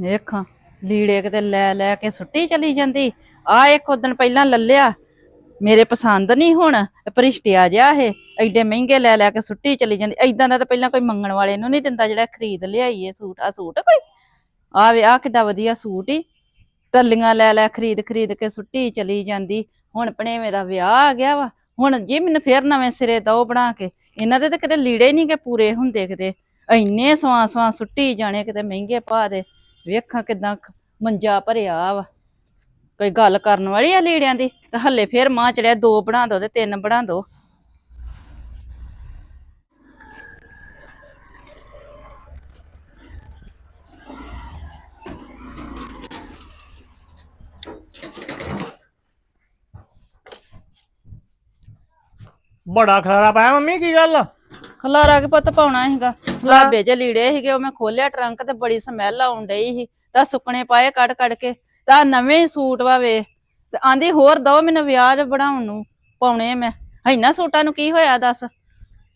ਵੇਖਾਂ, ਲੀੜੇ ਕਿਤੇ ਲੈ ਲੈ ਕੇ ਸੁੱਟੀ ਚਲੀ ਜਾਂਦੀ। ਆ ਇੱਕ ਉਦਣ ਪਹਿਲਾਂ ਲੱਲਿਆ, ਮੇਰੇ ਪਸੰਦ ਨਹੀਂ ਹੁਣ, ਭ੍ਰਿਸ਼ਟਿਆ ਜਿਹਾ ਇਹ, ਐਡੇ ਮਹਿੰਗੇ ਲੈ ਲੈ ਕੇ ਸੁੱਟੀ ਚਲੀ ਜਾਂਦੀ। ਐਦਾਂ ਦਾ ਤਾਂ ਪਹਿਲਾਂ ਕੋਈ ਮੰਗਣ ਵਾਲੇ ਨੂੰ ਨਹੀਂ ਦਿੰਦਾ ਜਿਹੜਾ ਖਰੀਦ ਲਿਆਈ ਇਹ ਸੂਟ ਆ ਸੂਟ ਕੋਈ? ਆ ਵੇ ਆ ਕਿੱਡਾ ਵਧੀਆ ਸੂਟ ਹੀ ਟੱਲੀਆਂ ਲੈ ਲੈ, ਖਰੀਦ ਖਰੀਦ ਕੇ ਸੁੱਟੀ ਚਲੀ ਜਾਂਦੀ। ਹੁਣ ਭਣੇਵੇਂ ਦਾ ਵਿਆਹ ਆ ਗਿਆ ਵਾ। ਹੁਣ ਜੀ ਮੈਨੂੰ ਫੇਰ ਨਵੇਂ ਸਿਰੇ ਦੋ ਬਣਾ ਕੇ, ਇਹਨਾਂ ਦੇ ਤਾਂ ਕਿਤੇ ਲੀੜੇ ਨਹੀਂ ਕਿ ਪੂਰੇ ਹੁੰਦੇ ਕਿਤੇ। ਇੰਨੇ ਸਵਾਂ ਸਵਾਂ ਸੁੱਟੀ ਜਾਣੇ ਕਿਤੇ ਮਹਿੰਗੇ ਪਾ ਦੇ। ਵੇਖਾਂ ਕਿਦਾਂ ਮੰਜਾ ਭਰਿਆ ਵਾ। ਕੋਈ ਗੱਲ ਕਰਨ ਵਾਲੀ ਆ ਲੀੜਿਆਂ ਦੀ? ਤੇ ਹੱਲੇ ਫੇਰ ਮਾਂ ਚੜਿਆ, ਦੋ ਬਣਾ ਦੋ ਤੇ ਤਿੰਨ ਬਣਾ ਦੋ। ਬੜਾ ਖਲਾਰਾ ਪਾਇਆ ਮੰਮੀ, ਕੀ ਗੱਲ ਖਲਾਰਾ ਕੇ ਪੁੱਤ ਪਾਉਣਾ ਸੀਗਾ? ਸਲਾਬੇ ਜੇ ਲੀੜੇ ਸੀਗੇ ਉਹ ਮੈਂ ਖੋਲਿਆ ਟਰੰਕ ਤੇ ਬੜੀ ਸਮੈਲ ਆਉਣ ਡਈ ਸੀ। ਤਾਂ ਸੁੱਕਣੇ ਪਾਏ ਕੱਢ ਕੱਢ ਕੇ। ਤਾਂ ਨਵੇਂ ਸੂਟ ਵਾ ਵੇ। ਤੇ ਆਂਦੀ ਹੋਰ ਦੋ ਮੈਨੂੰ ਵਿਆਹ 'ਚ ਬਣਾਉਣ ਨੂੰ ਪਾਉਣੇ ਮੈਂ। ਇੰਨਾ ਸੂਟਾਂ ਨੂੰ ਕੀ ਹੋਇਆ ਦੱਸ?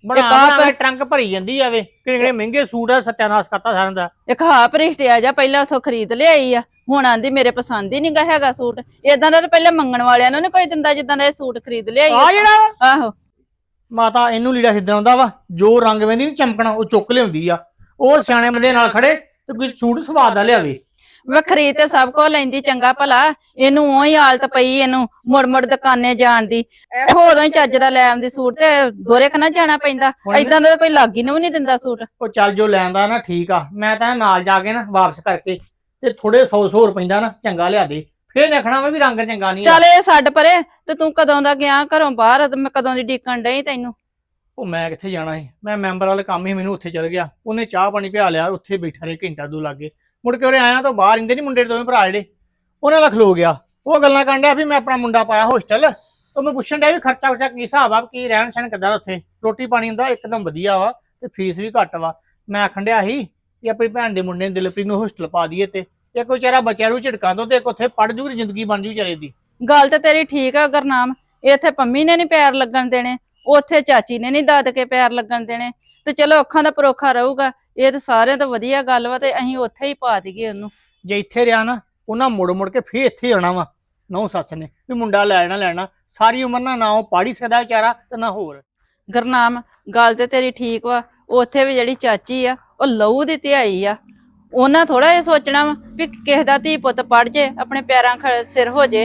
ਬਣਾ ਟਰੰਕ ਭਰੀ ਜਾਂਦੀ ਆਵੇ ਕਿਹੜੇ ਕਿਹੜੇ ਮਹਿੰਗੇ ਸੂਟ ਆ ਸਤਿਆਨਾਸ਼ ਕਰਤਾ ਸਾਰਿਆਂ ਦਾ। ਇੱਕ ਹਾਂ ਭਰਿਸ਼ਟਿਆ ਜਾ ਪਹਿਲਾਂ ਉਥੋਂ ਖਰੀਦ ਲਿਆਈ ਆ। ਹੁਣ ਆਂਦੀ ਮੇਰੇ ਪਸੰਦ ਹੀ ਨਹੀਂਗਾ ਹੈਗਾ ਸੂਟ। ਇਦਾਂ ਦਾ ਤਾਂ ਪਹਿਲਾਂ ਮੰਗਣ ਵਾਲਿਆਂ ਨੂੰ ਨੀ ਕੋਈ ਦਿੰਦਾ ਜਿੱਦਾਂ ਦਾ ਇਹ ਸੂਟ ਖਰੀਦ ਲਿਆਈ ਆ ਜਿਹੜਾ? ਆਹੋ। ਮਾਤਾ ਇਹਨੂੰ ਲੀੜਾ ਸਿੱਧਾ ਹੁੰਦਾ ਵਾ ਜੋ ਰੰਗ ਵਹਿੰਦੀ ਨੀ ਚਮਕਣਾ ਉਹ ਚੁੱਕ ਲਿਆਉਂਦੀ ਆ। ਉਹ ਸਿਆਣੇ ਬੰਦੇ ਨਾਲ ਖੜੇ ਤੇ ਕੋਈ ਸੂਟ ਸਵਾਦ ਦਾ ਲਿਆਵੇ। ਮੈਂ ਖਰੀਦ ਤੇ ਸਭ ਕੋ ਲੈਂਦੀ ਚੰਗਾ ਭਲਾ ਇਹਨੂੰ ਉਹੀ ਹਾਲਤ ਪਈ ਇਹਨੂੰ ਮੁੜ ਮੁੜ ਦੁਕਾਨੇ ਜਾਣ ਦੀ। ਇਹੋ ਉਦੋਂ ਹੀ ਚੱਜ ਦਾ ਲੈ ਆਉਂਦੀ ਸੂਟ ਤੇ ਦੋਰੇ ਕਨਾ ਜਾਣਾ ਪੈਂਦਾ। ਏਦਾਂ ਦਾ ਕੋਈ ਲਾਗੀ ਨੂੰ ਵੀ ਨਹੀਂ ਦਿੰਦਾ ਸੂਟ। ਉਹ ਚੱਲ ਜੋ ਲੈਂਦਾ ਨਾ ਠੀਕ ਆ ਮੈਂ ਤਾਂ ਨਾਲ ਜਾ ਕੇ ਨਾ ਵਾਪਸ ਕਰਕੇ ਤੇ ਥੋੜੇ 100 100 ਰੁਪਈਆ ਨਾ ਚੰਗਾ ਲਿਆ ਦੇ। ਫੇਰ ਦੇਖਣਾ ਵਾ ਵੀ ਰੰਗ ਚੰਗਾ ਨਹੀਂ। ਚੱਲ ਇਹ ਛੱਡ ਪਰੇ ਤੇ ਤੂੰ ਕਦੋਂ ਦਾ ਗਿਆ ਘਰੋਂ ਬਾਹਰ ਤੇ ਮੈਂ ਕਦੋਂ ਦੀ ਡੀਕਣ ਡਈ ਤੈਨੂੰ? ਉਹ ਮੈਂ ਕਿੱਥੇ ਜਾਣਾ ਸੀ? ਮੈਂ ਮੈਂਬਰ ਵਾਲੇ ਕੰਮ ਹੀ ਮੈਨੂੰ ਉੱਥੇ ਚਲ ਗਿਆ। ਉਹਨੇ ਚਾਹ ਪਾਣੀ ਪਿਆ ਲਿਆ ਉੱਥੇ ਬੈਠਾ ਰਹੇ ਘੰਟਾ ਦੋ ਲੱਗੇ। ਮੁੜ ਕੇ ਉਰੇ ਆਇਆ ਤਾਂ ਬਾਹਰ ਇੰਦੇ ਨਹੀਂ ਮੁੰਡੇ ਦੋਵੇਂ ਭਰਾ ਜਿਹੜੇ। ਉਹਨਾਂ ਨਾਲ ਖਲੋ ਗਿਆ। ਉਹ ਗੱਲਾਂ ਕਰਨ ਡਿਆ ਵੀ ਮੈਂ ਆਪਣਾ ਮੁੰਡਾ ਪਾਇਆ ਹੋਸਟਲ ਉਹ ਮੈਂ ਪੁੱਛਣ ਡਿਆ ਵੀ ਖਰਚਾ ਖਰਚਾ ਕੀ ਹਿਸਾਬ ਆ ਕੀ ਰਹਿਣ ਸਹਿਣ ਕਿੱਦਾਂ ਦਾ ਉੱਥੇ? ਰੋਟੀ ਪਾਣੀ ਹੁੰਦਾ ਇੱਕਦਮ ਵਧੀਆ ਵਾ ਤੇ ਫੀਸ ਵੀ ਘੱਟ ਵਾ। ਮੈਂ ਆਖਣ ਡਿਆ ਸੀ ਕਿ ਆਪਣੀ ਭੈਣ ਦੇ ਮੁੰਡੇ ਨੂੰ ਦਿਲਪ੍ਰੀਤ ਨੂੰ ਹੋਸਟਲ ਪਾ ਦਈਏ ਤੇ। ਇੱਕ ਵਿਚਾਰਾ ਬੱਚਿਆਂ ਨੂੰ ਝਿੜਕਾਂ ਤੋਂ ਤੇ ਇੱਕ ਉੱਥੇ ਪੜ ਜੂਗੀ ਜ਼ਿੰਦਗੀ ਬਣ ਜੂ ਵਿਚਾਰੇ ਦੀ। ਗੱਲ ਤੇ ਤੇਰੀ ਠੀਕ ਆ ਗੁਰਨਾਮ ਇੱਥੇ ਪੰਮੀ ਨੇ ਨਹੀਂ ਪੈਰ ਲੱਗਣ ਦੇਣੇ ਉੱਥੇ ਚਾਚੀ ਨੇ ਨਹੀਂ ਦਾਦ ਕੇ ਪੈਰ ਲੱਗਣ ਦੇਣੇ ਤੇ ਚਲੋ ਅੱਖਾਂ ਦਾ ਪਰੋਖਾ ਰਹੂਗਾ ਇਹ ਤਾਂ ਸਾਰਿਆਂ ਤੋਂ ਵਧੀਆ ਗੱਲ ਵਾ ਤੇ ਅਸੀਂ ਉੱਥੇ ਹੀ ਪਾ ਦਈਏ ਉਹਨੂੰ। ਜੇ ਇੱਥੇ ਰਿਹਾ ਨਾ ਉਹਨਾਂ ਮੁੜ ਮੁੜ ਕੇ ਫੇਰ ਇੱਥੇ ਆਉਣਾ ਵਾ ਨੌ ਸੱਸ ਨੇ ਵੀ ਮੁੰਡਾ ਲੈਣਾ ਲੈਣਾ ਸਾਰੀ ਉਮਰ ਨਾ ਨਾ ਉਹ ਪੜ੍ਹ ਹੀ ਸਕਦਾ ਵਿਚਾਰਾ ਤੇ ਨਾ ਹੋਰ। ਗੁਰਨਾਮ ਗੱਲ ਤੇ ਤੇਰੀ ਠੀਕ ਵਾ ਉੱਥੇ ਵੀ ਜਿਹੜੀ ਚਾਚੀ ਆ ਉਹ ਲਹੂ ਦੀ ਧਿਆਈ ਆ ਉਹਨਾਂ ਥੋੜਾ ਇਹ ਸੋਚਣਾ ਵਾ ਵੀ ਕਿਸੇ ਦਾ ਧੀ ਪੁੱਤ ਪੜ ਜੇ ਆਪਣੇ ਪੈਰਾਂ ਖ ਸਿਰ ਹੋ ਜੇ।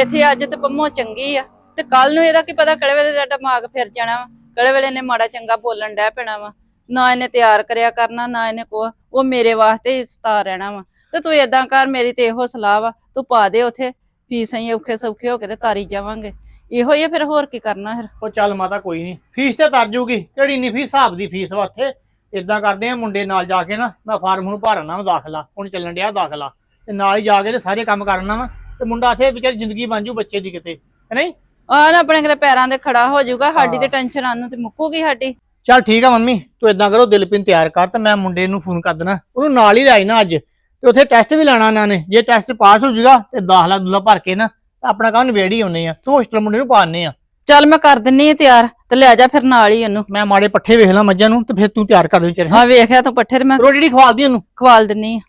ਇੱਥੇ ਅੱਜ ਤੇ ਪੰਮੋ ਚੰਗੀ ਆ। ਤੇ ਕੱਲ ਨੂੰ ਇਹਦਾ ਕੀ ਪਤਾ ਕਿਹੜੇ ਵੇਲੇ ਦਾ ਦਿਮਾਗ ਫਿਰ ਜਾਣਾ ਵਾ। ਕਿਹੜੇ ਵੇਲੇ ਨੇ ਮਾੜਾ ਚੰਗਾ ਬੋਲਣ ਡੈ ਪੈਣਾ ਵਾ। ਨਾ ਇਹਨੇ ਤਿਆਰ ਕਰਿਆ ਕਰਨਾ ਨਾ ਇਹਨੇ ਕੋ ਉਹ ਮੇਰੇ ਵਾਸਤੇ ਸਤਾ ਰਹਿਣਾ ਵਾ। ਤੇ ਤੂੰ ਏਦਾਂ ਕਰ ਮੇਰੀ ਤੇ ਇਹੋ ਸਲਾਹ ਵਾ। ਤੂੰ ਪਾ ਦੇ ਉਥੇ। ਫੀਸ ਅਸੀਂ ਔਖੇ ਸੌਖੇ ਹੋ ਕੇ ਤੇ ਤਾਰੀ ਜਾਵਾਂਗੇ। ਇਹੋ ਹੀ ਆ ਫਿਰ ਹੋਰ ਕੀ ਕਰਨਾ ਫਿਰ? ਉਹ ਚੱਲ ਮਾਤਾ ਕੋਈ ਨਹੀਂ ਫੀਸ ਤੇ ਤਰ ਜੂਗੀ। ਕਿਹੜੀ ਨਹੀਂ ਫੀਸ? ਹਿਸਾਬ ਦੀ ਫੀਸ ਵਾ ਉੱਥੇ। ਇਦਾਂ ਕਰਦੇ ਆ ਮੁੰਡੇ ਨਾਲ ਜਾ ਕੇ ਨਾ ਮੈਂ ਫਾਰਮ ਨੂੰ ਭਰਨਾ ਵਾ ਦਾਖਲਾ ਹੁਣ ਚੱਲਣ ਡਿਆ ਦਾਖਲਾ। ਤੇ ਨਾਲ ਹੀ ਜਾ ਕੇ ਤੇ ਸਾਰੇ ਕੰਮ ਕਰਨਾ ਵਾ ਤੇ ਮੁੰਡਾ ਇੱਥੇ ਵਿਚਾਰੀ ਜ਼ਿੰਦਗੀ ਬਣ ਜੂ ਬੱਚੇ ਦੀ ਕਿਤੇ ਹੈ ਨਹੀਂ? ਆ ਨਾ ਆਪਣੇ ਕਿਤੇ ਪੈਰਾਂ ਤੇ ਖੜਾ ਹੋ ਜਾਊਗਾ ਸਾਡੀ ਤੇ। ਟੈਨਸ਼ਨ ਆਨੂੰ ਤੇ ਮੁੱਕੂਗੀ ਸਾਡੀ। ਚੱਲ ਠੀਕ ਆ ਮੰਮੀ ਤੂੰ ਇਦਾਂ ਕਰੋ ਦਿਲਪਿਨ ਤਿਆਰ ਕਰ ਤੇ ਮੈਂ ਮੁੰਡੇ ਨੂੰ ਫੋਨ ਕਰ ਦੇਣਾ ਉਹਨੂੰ ਨਾਲ ਹੀ ਲੈ ਨਾ ਅੱਜ ਤੇ ਉੱਥੇ ਟੈਸਟ ਵੀ ਲੈਣਾ ਉਹਨਾਂ ਨੇ। ਜੇ ਟੈਸਟ ਪਾਸ ਹੋ ਜਾਊਗਾ ਤੇ ਦਾਖਲਾ ਦੁਲਾ ਭਰ ਕੇ ਨਾ ਆਪਣਾ ਕੰਮ ਨਿਬੇੜ ਹੀ ਆਉਨੇ ਆ। ਤੂੰ ਹੋਸਟਲ ਮੁੰਡੇ ਨੂੰ ਪਾਣੇ ਆ। ਚੱਲ ਮੈਂ ਕਰ ਦਿੰਨੀ ਆ ਤਿਆਰ ਤੇ ਲੈ ਜਾ ਫਿਰ ਨਾਲ ਹੀ ਉਹਨੂੰ। ਮੈਂ ਮਾੜੇ ਪੱਠੇ ਵੇਖ ਲਾਂ ਮੱਝਾਂ ਨੂੰ ਤੇ ਫਿਰ ਤੂੰ ਤਿਆਰ ਕਰ ਦੇ ਵਿਚਾਰੇ ਹਾਂ ਵੇਖਿਆ ਤੂੰ ਪੱਠੇ ਤੇ ਮੈਂ ਰੋਟੀ ਜਿਹੜੀ ਖਵਾਲਦੀ ਉਹਨੂੰ? ਖਵਾਲ ਦਿੰਨੀ ਆ।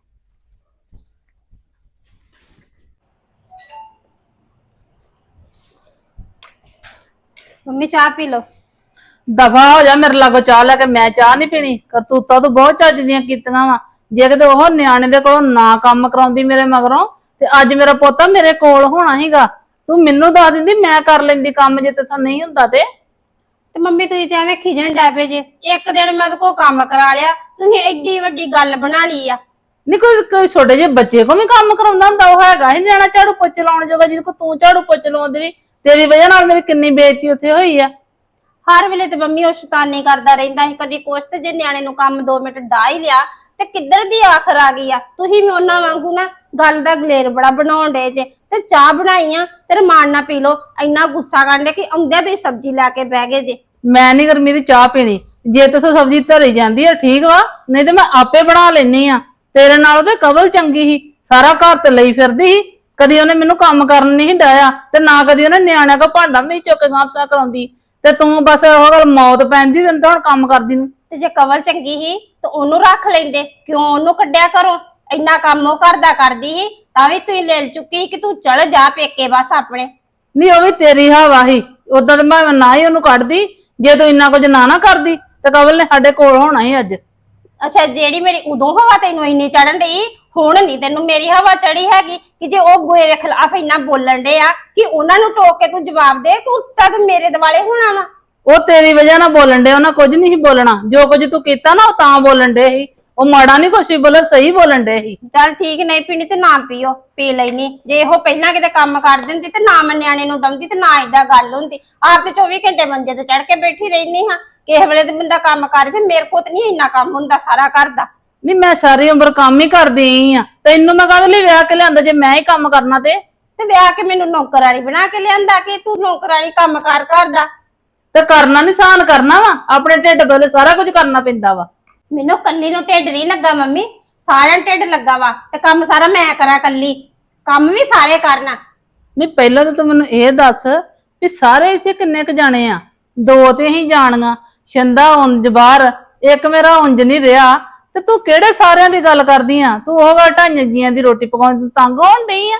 ਮੰਮੀ ਚਾਹ ਪੀ ਲਓ। ਦਫਾ ਹੋ ਜਾ ਮੇਰੇ ਲਾਗੋ ਚਾਹ ਲੈ ਕੇ ਮੈਂ ਚਾਹ ਨਹੀਂ ਪੀਣੀ। ਕਰਤੂਤਾਂ ਤੂੰ ਬਹੁਤ ਚੱਜ ਦੀਆਂ ਕੀਤੀਆਂ ਵਾ। ਜੇ ਕਿਤੇ ਉਹ ਨਿਆਣੇ ਦੇ ਕੋਲੋਂ ਨਾ ਕੰਮ ਕਰਾਉਂਦੀ ਮੇਰੇ ਮਗਰੋਂ ਤੇ ਅੱਜ ਮੇਰਾ ਪੋਤਾ ਮੇਰੇ ਕੋਲ ਹੋਣਾ ਸੀਗਾ। ਤੂੰ ਮੈਨੂੰ ਦੱਸ ਦਿੰਦੀ ਮੈਂ ਕਰ ਲੈਂਦੀ ਕੰਮ ਜੇ ਤੇਥੋਂ ਨਹੀਂ ਹੁੰਦਾ ਤੇ। ਤੇ ਮੰਮੀ ਤੁਸੀਂ ਤੇ ਐਵੇਂ ਖਿਜਣ ਡੈ ਪਏ ਜੇ। ਇੱਕ ਦਿਨ ਮੈਂ ਉਹਦੇ ਕੋਲ ਕੰਮ ਕਰਾ ਲਿਆ ਤੁਸੀਂ ਐਡੀ ਵੱਡੀ ਗੱਲ ਬਣਾ ਲਈ ਆ। ਨਹੀਂ ਕੋਈ ਕੋਈ ਛੋਟੇ ਜਿਹੇ ਬੱਚੇ ਕੋ ਵੀ ਕੰਮ ਕਰਾਉਂਦਾ ਹੁੰਦਾ ਉਹ ਹੈਗਾ ਹੀ ਨਿਆਣਾ ਝਾੜੂ ਪੋਚੇ ਲਾਉਣ ਜੋਗਾ ਜਿਹਦੇ ਕੋ ਤੂੰ ਝਾੜੂ ਪੋਚੇ ਲਾਉਂਦੀ ਵੀ ਤੇਰੀ ਵਜ੍ਹਾ ਨਾਲ ਮੇਰੀ ਕਿੰਨੀ ਬੇਇੱਜ਼ਤੀ ਉੱਥੇ ਹੋਈ ਆ। ਹਰ ਵੇਲੇ ਤੇ ਮੰਮੀ ਉਹ ਸ਼ੈਤਾਨੀ ਕਰਦਾ ਰਹਿੰਦਾ ਸੀ ਕਦੀ ਕੁਛ ਤੇ ਜੇ ਨਿਆਣੇ ਨੂੰ ਕੰਮ 2 ਮਿੰਟ ਡਾ ਹੀ ਲਿਆ ਤੇ ਕਿੱਧਰ ਦੀ ਆਖਰ ਆ ਗਈ ਆ? ਤੁਸੀਂ ਵੀ ਉਹਨਾਂ ਵਾਂਗੂ ਨਾ ਗੱਲ ਦਾ ਗਲੇਰ ਬੜਾ ਬਣਾਉਣ ਡੇ ਜੇ। ਤੇ ਚਾਹ ਬਣਾਈਆਂ ਤੇ ਰਮਾਨ ਨਾਲ ਪੀ ਲਓ। ਇੰਨਾ ਗੁੱਸਾ ਕਰਦੇ ਕਿ ਆਉਂਦਿਆਂ ਤੁਸੀਂ ਸਬਜ਼ੀ ਲੈ ਕੇ ਬਹਿ ਗਏ ਜੇ। ਮੈਂ ਨਹੀਂ ਗਰਮੀ ਦੀ ਚਾਹ ਪੀਣੀ। ਜੇ ਤੇਥੋਂ ਸਬਜ਼ੀ ਧਰੀ ਜਾਂਦੀ ਆ ਠੀਕ ਵਾ ਨਹੀਂ ਤੇ ਮੈਂ ਆਪੇ ਬਣਾ ਲੈਣੀ ਆ। ਤੇਰੇ ਨਾਲੋਂ ਤੇ ਕਬਲ ਚੰਗੀ ਸੀ ਸਾਰਾ ਘਰ ਤੇ ਲਈ ਫਿਰਦੀ ਸੀ। ਕਦੀ ਉਹਨੇ ਮੈਨੂੰ ਕੰਮ ਕਰਨ ਨਹੀਂ ਡਾਇਆ ਤੇ ਨਾ ਕਦੀ ਉਹਨੇ ਨਿਆਣਿਆਂ ਕੋ ਭਾਂਡਾ ਵੀ ਚੁੱਕ ਕੇ ਗਾਂਪਸਾ ਕਰਾਉਂਦੀ। ਤੇ ਤੂੰ ਬਸ ਉਹ ਗੱਲ ਮੌਤ ਪੈਂਦੀ ਤੈਨੂੰ ਤਾਂ ਹੁਣ ਕੰਮ ਕਰਦੀ ਨੂੰ। ਤੇ ਜੇ ਕਵਲ ਚੰਗੀ ਸੀ ਤਾਂ ਉਹਨੂੰ ਰੱਖ ਲੈਂਦੇ ਕਿਉਂ ਉਹਨੂੰ ਕੱਢਿਆ ਕਰੋ? ਇੰਨਾ ਕੰਮ ਉਹ ਕਰਦਾ ਕਰਦੀ ਸੀ ਤਾਂ ਵੀ ਤੂੰ ਲੈ ਚੁੱਕੀ ਕਿ ਤੂੰ ਚਲ ਜਾ ਪੇਕੇ ਬਸ ਆਪਣੇ। ਨਹੀਂ ਉਹ ਵੀ ਤੇਰੀ ਹਵਾ ਹੀ ਉਦੋਂ ਤੇ ਮੈਂ ਨਾ ਹੀ ਉਹਨੂੰ ਕੱਢਦੀ ਜੇ ਤੂੰ ਇੰਨਾ ਕੁਝ ਨਾ ਨਾ ਕਰਦੀ ਤੇ ਕਵਲ ਨੇ ਸਾਡੇ ਕੋਲ ਹੋਣਾ ਹੀ ਅੱਜ। ਅੱਛਾ ਜਿਹੜੀ ਮੇਰੀ ਉਦੋਂ ਹਵਾ ਤੈਨੂੰ ਇੰਨੀ ਚੜਨ ਡਈ ਹੁਣ ਨਹੀਂ ਤੈਨੂੰ ਮੇਰੀ ਹਵਾ ਚੜੀ ਹੈਗੀ ਕਿ ਜੇ ਉਹ ਮੇਰੇ ਖਿਲਾਫ ਇੰਨਾ ਬੋਲਣ ਡੇ ਆ ਕਿ ਉਹਨਾਂ ਨੂੰ ਟੋਕ ਕੇ ਤੂੰ ਜਵਾਬ ਦੇ ਤੂੰ ਮੇਰੇ ਦਿਵਾਲੇ ਹੋਣਾ ਵਾ। ਉਹ ਤੇਰੀ ਵਜ੍ਹਾ ਨਾਲ ਬੋਲਣ ਦੇ ਉਹਨਾਂ ਕੁਝ ਨਹੀਂ ਸੀ ਬੋਲਣਾ। ਜੋ ਕੁਝ ਤੂੰ ਕੀਤਾ ਨਾ ਉਹ ਤਾਂ ਬੋਲਣ ਦੇ ਸੀ। ਉਹ ਮਾੜਾ ਨਹੀਂ ਕੁਛ ਵੀ ਬੋਲੇ ਸਹੀ ਬੋਲਣ ਦੇ ਸੀ। ਚੱਲ ਠੀਕ ਨਹੀਂ ਪੀਣੀ ਤੇ ਨਾ ਪੀਓ ਪੀ ਲੈਣੀ ਜੇ ਉਹ ਪਹਿਲਾਂ ਕਿਤੇ ਕੰਮ ਕਰ ਦਿੰਦੀ ਤੇ ਨਾ ਮੈਂ ਨਿਆਣੇ ਨੂੰ ਦਮਦੀ ਤੇ ਨਾ ਏਦਾਂ ਗੱਲ ਹੁੰਦੀ। ਆਪ ਤੇ 24 ਘੰਟੇ ਮੰਜੇ ਤੇ ਚੜ ਕੇ ਬੈਠੀ ਰਹਿਨੀ ਹਾਂ। ਕਿਸੇ ਵੇਲੇ ਤੇ ਬੰਦਾ ਕੰਮ ਕਰੇ ਤੇ ਮੇਰੇ ਕੋਲ ਤੇ ਨਹੀਂ ਇੰਨਾ ਕੰਮ ਹੁੰਦਾ ਸਾਰਾ ਘਰ ਦਾ। ਨਹੀਂ ਮੈਂ ਸਾਰੀ ਉਮਰ ਕੰਮ ਹੀ ਕਰਦੀ ਆਈ ਆ ਤੈਨੂੰ ਮੈਂ ਕਾਹਦੇ ਲਈ ਵਿਆਹ ਕੇ ਲਿਆਂਦਾ ਜੇ ਮੈਂ ਹੀ ਕੰਮ ਕਰਨਾ ਤੇ? ਤੇ ਵਿਆਹ ਕੇ ਮੈਨੂੰ ਨੌਕਰਾਨੀ ਬਣਾ ਕੇ ਲਿਆਂਦਾ ਕਿ ਤੂੰ ਨੌਕਰਾਨੀ ਕੰਮ ਕਾਰ ਕਰਦਾ ਤੇ ਕਰਨਾ ਨਹੀਂ ਸਾਨ ਕਰਨਾ ਵਾ। ਆਪਣੇ ਢਿੱਡ ਵੇਲੇ ਸਾਰਾ ਕੁਝ ਕਰਨਾ ਪੈਂਦਾ ਵਾ। ਮੈਨੂੰ ਕੱਲੀ ਨੂੰ ਢਿੱਡ ਨਹੀਂ ਲੱਗਾ ਮੰਮੀ ਸਾਰਿਆਂ ਨੂੰ ਢਿੱਡ ਲੱਗਾ ਵਾ ਤੇ ਕੰਮ ਸਾਰਾ ਮੈਂ ਕਰਾਂ ਕੱਲੀ ਕੰਮ ਵੀ ਸਾਰੇ ਕਰਨਾ। ਨਹੀਂ ਪਹਿਲਾਂ ਤਾਂ ਤੂੰ ਮੈਨੂੰ ਇਹ ਦੱਸ ਵੀ ਸਾਰੇ ਇੱਥੇ ਕਿੰਨੇ ਕ ਜਾਣੇ ਆ? ਦੋ ਤੇ ਹੀ ਜਾਣੀਆਂ ਛੰਦਾ ਉਂਝ ਬਾਹਰ ਇੱਕ ਮੇਰਾ ਉਂਝ ਨਹੀਂ ਰਿਹਾ। ਤੇ ਤੂੰ ਕਿਹੜੇ ਸਾਰਿਆਂ ਦੀ ਗੱਲ ਕਰਦੀ ਆ? ਤੂੰ ਉਹ ਗਾ ਢਾਈਆਂ ਜੀਆਂ ਦੀ ਰੋਟੀ ਪਕਾਉਣ ਨੂੰ ਤੰਗ ਹੋਣ ਡਈ ਆ?